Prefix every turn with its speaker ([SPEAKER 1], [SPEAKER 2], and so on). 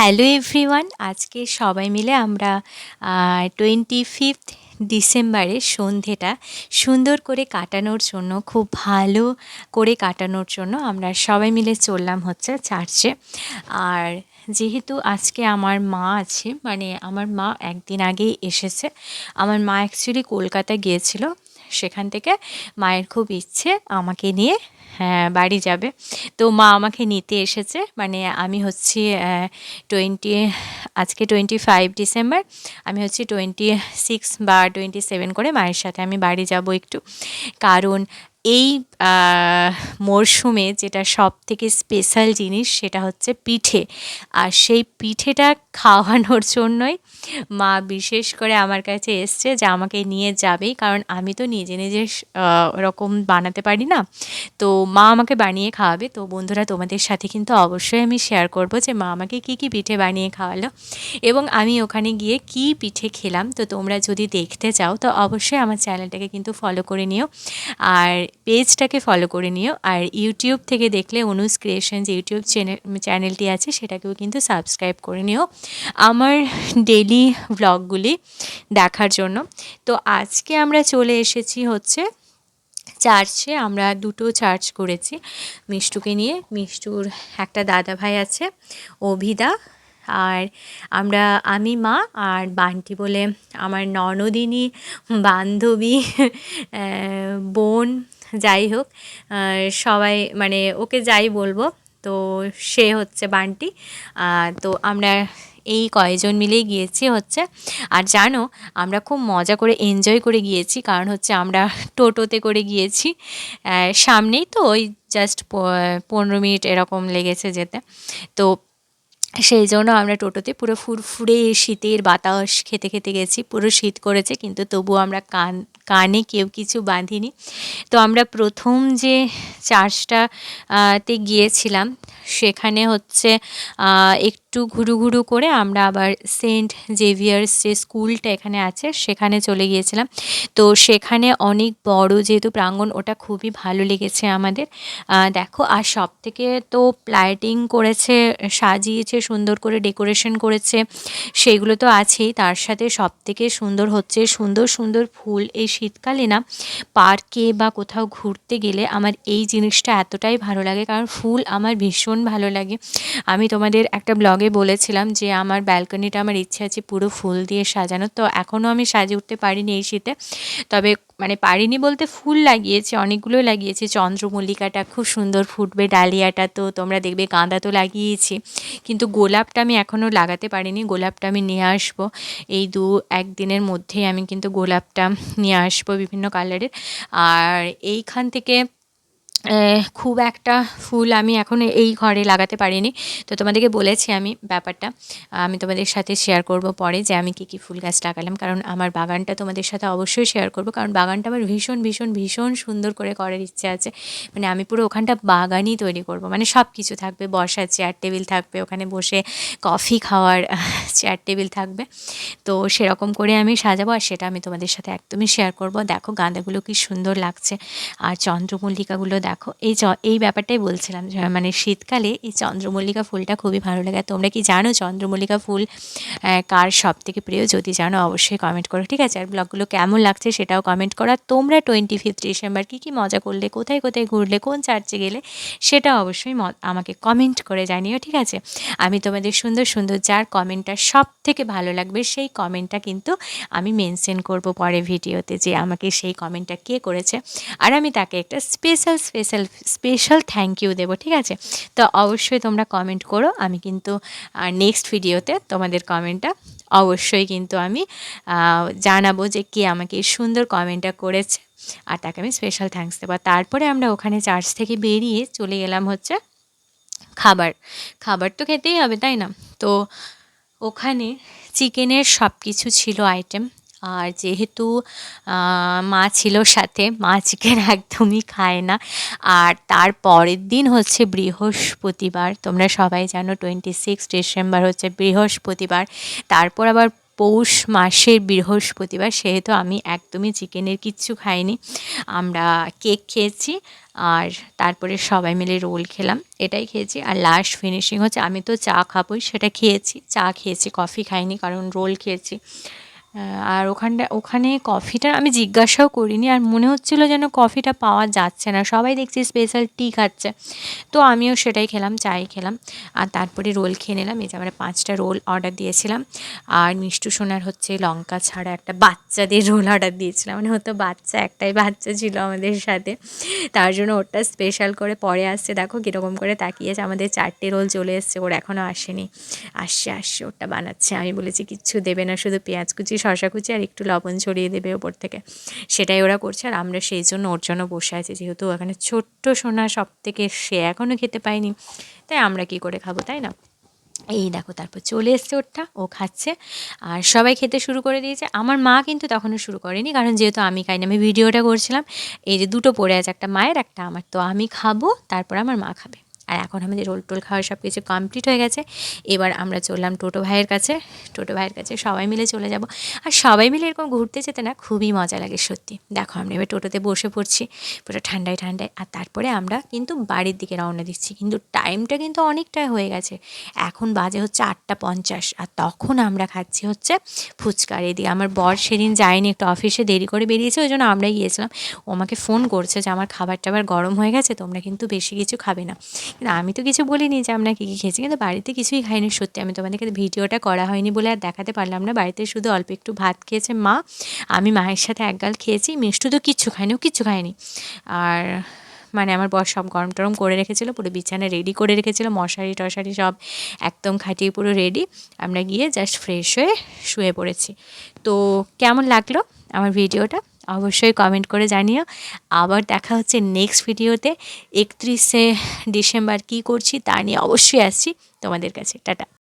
[SPEAKER 1] Hello everyone, আজকে সবাই মিলে আমরা টোয়েন্টি ফিফথ ডিসেম্বরের সন্ধেটা সুন্দর করে কাটানোর জন্য, খুব ভালো করে কাটানোর জন্য আমরা সবাই মিলে চললাম হচ্ছে চার্চে। আর যেহেতু আজকে আমার মা আছে মানে আমার মা একদিন আগেই এসেছে, আমার মা অ্যাকচুয়ালি কলকাতা গিয়েছিল সেখান থেকে মায়ের খুব ইচ্ছে আমাকে নিয়ে হ্যাঁ বাড়ি যাবে। তো মা আমাকে নিতে এসেছে মানে আমি হচ্ছি টোয়েন্টি আজকে টোয়েন্টি ফাইভ ডিসেম্বর আমি হচ্ছি টোয়েন্টি সিক্স বা টোয়েন্টি সেভেন করে মায়ের সাথে আমি বাড়ি যাব একটু। কারণ এই মরশুমে যেটা সব থেকে স্পেশাল জিনিস সেটা হচ্ছে পিঠে। আর সেই পিঠেটা খাওয়ানোর জন্যই মা বিশেষ করে আমার কাছে এসছে যে আমাকে নিয়ে যাবেই, কারণ আমি তো নিজে নিজে ওরকম বানাতে পারি না। তো মা আমাকে বানিয়ে খাওয়াবে। তো বন্ধুরা, তোমাদের সাথে কিন্তু অবশ্যই আমি শেয়ার করব যে মা আমাকে কী কী পিঠে বানিয়ে খাওয়ালো এবং আমি ওখানে গিয়ে কি পিঠে খেলাম। তো তোমরা যদি দেখতে চাও, তো অবশ্যই আমার চ্যানেলটাকে কিন্তু ফলো করে নিও। আর পেজটাকে ফলো করে নিও। আর ইউটিউব থেকে দেখলে অনুজ ক্রিয়েশনস ইউটিউব চ্যানেল চ্যানেলটি আছে, সেটাকেও কিন্তু সাবস্ক্রাইব করে নিও। আমার ডেলি ব্লগগুলি দেখার জন্য। তো আজকে আমরা চলে এসেছি হচ্ছে চার্চে। আমরা দুটো চার্চ করেছি, মিষ্টুকে নিয়ে। মিষ্টুর একটা দাদা ভাই আছে, অভিদা। আর আমরা, আমি মা আর বান্টি বলে আমার ননদিনী বান্ধবী বোন যাই হোক সবাই মানে ওকে যাই বলব, তো সে হচ্ছে বান্টি। তো আমরা এই কয়েকজন মিলেই গিয়েছি হচ্ছে। আর জানো, আমরা খুব মজা করে এনজয় করে গিয়েছি, কারণ হচ্ছে আমরা টোটোতে করে গিয়েছি। সামনেই তো ওই জাস্ট পনেরো মিনিট এরকম লেগেছে যেতে। তো সেই জন্য আমরা টোটোতে পুরো ফুরফুরে শীতের বাতাস খেতে খেতে গেছি, পুরো শীত করেছে, কিন্তু তবু আমরা কান, কানে কেউ কিছু বাঁধিনি। তো আমরা প্রথম যে চার্চটাতে গিয়েছিলাম, সেখানে হচ্ছে একটু ঘুরু ঘুরু করে আমরা আবার সেন্ট জেভিয়ার্স যে স্কুলটা এখানে আছে, সেখানে চলে গিয়েছিলাম। তো সেখানে অনেক বড় যেহেতু প্রাঙ্গণ, ওটা খুবই ভালো লেগেছে আমাদের। দেখো, আর সব থেকে তো লাইটিং করেছে, সাজিয়েছে, সুন্দর করে ডেকোরেশন করেছে, সেগুলো তো আছেই। তার সাথে সব থেকে সুন্দর হচ্ছে সুন্দর সুন্দর ফুল। এই শীতকালে না, পার্কে বা কোথাও ঘুরতে গেলে আমার এই জিনিসটা এতটাই ভালো লাগে, কারণ ফুল আমার ভীষণ ভালো লাগে। আমি তোমাদের একটা ব্লগে বলেছিলাম যে, আমার ব্যালকনিটা আমার ইচ্ছে আছে পুরো ফুল দিয়ে সাজানো। তো এখনও আমি সাজিয়ে উঠতে পারিনি এই শীতে। তবে মানে পারিনি বলতে ফুল লাগিয়েছি অনেকগুলো লাগিয়েছি। চন্দ্রমল্লিকাটা খুব সুন্দর ফুটবে, ডালিয়াটা তো তোমরা দেখবে গাঁদা তো লাগিয়েছি। কিন্তু গোলাপটা আমি এখনও লাগাতে পারিনি, গোলাপটা আমি নিয়ে আসব। এই দু একদিনের মধ্যেই আমি কিন্তু গোলাপটা নিয়ে আসব বিভিন্ন কালারের আর এইখান থেকে খুব একটা ফুল আমি এখন এই ঘরে লাগাতে পারিনি। তো তোমাদেরকে বলেছি আমি ব্যাপারটা। আমি তোমাদের সাথে শেয়ার করব পরে যে আমি কী কী ফুল গাছ লাগালাম। কারণ আমার বাগানটা তোমাদের সাথে অবশ্যই শেয়ার করব। কারণ বাগানটা আমার ভীষণ ভীষণ ভীষণ সুন্দর করে করার ইচ্ছে আছে। মানে আমি পুরো ওখানটা বাগানই তৈরি করব। মানে সব কিছু থাকবে। বসার চেয়ার টেবিল থাকবে। ওখানে বসে কফি খাওয়ার চেয়ার টেবিল থাকবে। তো সেরকম করে আমি সাজাবো আর সেটা আমি তোমাদের সাথে একদমই শেয়ার করব। দেখো গাঁদাগুলো কি সুন্দর লাগছে। আর চন্দ্রমল্লিকাগুলো দেখো। এই চ এই ব্যাপারটাই বলছিলাম মানে শীতকালে এই চন্দ্রমল্লিকা ফুলটা খুবই ভালো লাগে। তোমরা কি জানো চন্দ্রমল্লিকা ফুল কার সব থেকে প্রিয়? যদি জানো, অবশ্যই কমেন্ট করো, ঠিক আছে? আর ব্লগগুলো কেমন লাগছে সেটাও কমেন্ট করো। আর তোমরা টোয়েন্টি ফিফথ ডিসেম্বর কী কী মজা করলে, কোথায় কোথায় ঘুরলে, কোন চার্চে গেলে, সেটা অবশ্যই আমাকে কমেন্ট করে জানিও, ঠিক আছে? আমি তোমাদের সুন্দর সুন্দর যার কমেন্টটা সব থেকে ভালো লাগবে, সেই কমেন্টটা কিন্তু আমি মেনশন করব পরে ভিডিওতে যে আমাকে সেই কমেন্টটা কে করেছে। আর আমি তাকে একটা special special special thank you দেবো, ঠিক আছে? তো অবশ্যই তোমরা কমেন্ট করো, আমি কিন্তু নেক্সট ভিডিওতে তোমাদের কমেন্টটা অবশ্যই কিন্তু আমি জানাব যে কে আমাকে সুন্দর কমেন্টটা করেছে, আর তাকে আমি স্পেশাল থ্যাঙ্কস দেবো। তারপরে আমরা ওখানে চার্চ থেকে বেরিয়ে চলে গেলাম হচ্ছে খাবার। খাবার তো খেতেই হবে, তাই না? তো ওখানে চিকেনের সব কিছু ছিল আইটেম আর যেহেতু মা ছিল সাথে, মা চিকেন একদমই খায় না। আর তার পরের দিন হচ্ছে বৃহস্পতিবার, তোমরা সবাই জানো টোয়েন্টি সিক্স ডিসেম্বর হচ্ছে বৃহস্পতিবার। তারপর আবার পৌষ মাসের বৃহস্পতিবার, সেহেতু আমি একদমই চিকেনের কিচ্ছু খাইনি। আমরা কেক খেয়েছি আর তারপরে সবাই মিলে রোল খেলাম, এটাই খেয়েছি। আর লাস্ট ফিনিশিং হচ্ছে, আমি তো চা খাবোই, সেটা খেয়েছি, চা খেয়েছি কফি খাইনি কারণ রোল খেয়েছি। আর ওখানটা, ওখানে কফিটা আমি জিজ্ঞাসাও করিনি। আর মনে হচ্ছিল যেন কফিটা পাওয়া যাচ্ছে না। সবাই দেখছি স্পেশাল টি খাচ্ছে। তো আমিও সেটাই খেলাম, চাই খেলাম। আর তারপরে রোল খেয়ে নিলাম। এই যে আমরা পাঁচটা রোল অর্ডার দিয়েছিলাম। আর মিষ্টু সোনার হচ্ছে লঙ্কা ছাড়া একটা বাচ্চাদের রোল অর্ডার দিয়েছিলাম। মানে হতো বাচ্চা, একটাই বাচ্চা ছিল আমাদের সাথে। তার জন্য ওটা স্পেশাল করে পরে আসছে। দেখো কীরকম করে তাকিয়েছে। আমাদের চারটে রোল চলে এসছে। ওর এখনও আসেনি। আসছে আসছে ওটা বানাচ্ছে। আমি বলেছি, কিচ্ছু দেবে না। শুধু পেঁয়াজ কুচি শশা কুচি আর একটু লবণ ছড়িয়ে দেবে ওপর থেকে। সেটাই ওরা করছে আর আমরা সেই জন্য ওর জন্য বসে আছি, যেহেতু ওখানে ছোট্ট সোনা সব থেকে সে এখনও খেতে পায়নি। তাই আমরা কি করে খাব, তাই না? এই দেখো, তারপর চলে এসছে ওরটা, ও খাচ্ছে। আর সবাই খেতে শুরু করে দিয়েছে। আমার মা কিন্তু তখনও শুরু করেনি, কারণ যেহেতু আমি খাইনি, আমি ভিডিওটা করছিলাম। এই যে দুটো পড়ে আছে, একটা মায়ের, একটা আমার। তো আমি খাব, তারপর আমার মা খাবে। আর এখন আমাদের রোল টোল খাওয়া সব কিছু কমপ্লিট হয়ে গেছে। এবার আমরা চললাম টোটো ভাইয়ের কাছে। টোটো ভাইয়ের কাছে সবাই মিলে চলে যাব। আর সবাই মিলে এরকম ঘুরতে যেতে না, খুবই মজা লাগে সত্যি। দেখো, আমরা এবার টোটোতে বসে পড়ছি পুরো ঠান্ডায় ঠান্ডায়। আর তারপরে আমরা কিন্তু বাড়ির দিকে রওনা দিচ্ছি। কিন্তু টাইমটা কিন্তু অনেকটাই হয়ে গেছে। এখন বাজে হচ্ছে আটটা পঞ্চাশ। আর তখন আমরা খাচ্ছি হচ্ছে ফুচকার এদিকে আমার বর সেদিন যায়নি, একটু অফিসে দেরি করে বেরিয়েছে, ওই জন্য আমরাই গিয়েছিলাম। ও আমাকে ফোন করছে যে, আমার খাবার টাবার গরম হয়ে গেছে, তোমরা কিন্তু বেশি কিছু খাবে না। কিন্তু আমি তো কিছু বলিনি যে আমরা কী কী খেয়েছি, কিন্তু বাড়িতে কিছুই খাইনি। সত্যি, আমি তোমাদেরকে ভিডিওটা করা হয়নি বলে আর দেখাতে পারলাম না। বাড়িতে শুধু অল্প একটু ভাত খেয়েছে মা, আমি মায়ের সাথে এক গাল খেয়েছি, মিষ্টু তো কিচ্ছু খায়নি, ও কিচ্ছু খায়নি। আর মানে আমার বর সব গরম টরম করে রেখেছিলো, পুরো বিছানা রেডি করে রেখেছিলো, মশারি টশারি সব একদম খাটিয়ে পুরো রেডি আমরা গিয়ে জাস্ট ফ্রেশ হয়ে শুয়ে পড়েছি। তো কেমন লাগল আমার ভিডিওটা? অবশ্যই কমেন্ট করে জানিও। আবার দেখা হচ্ছে নেক্সট ভিডিওতে একত্রিশে ডিসেম্বর কী করছি তা নিয়ে অবশ্যই আসছি তোমাদের কাছে। টাটা।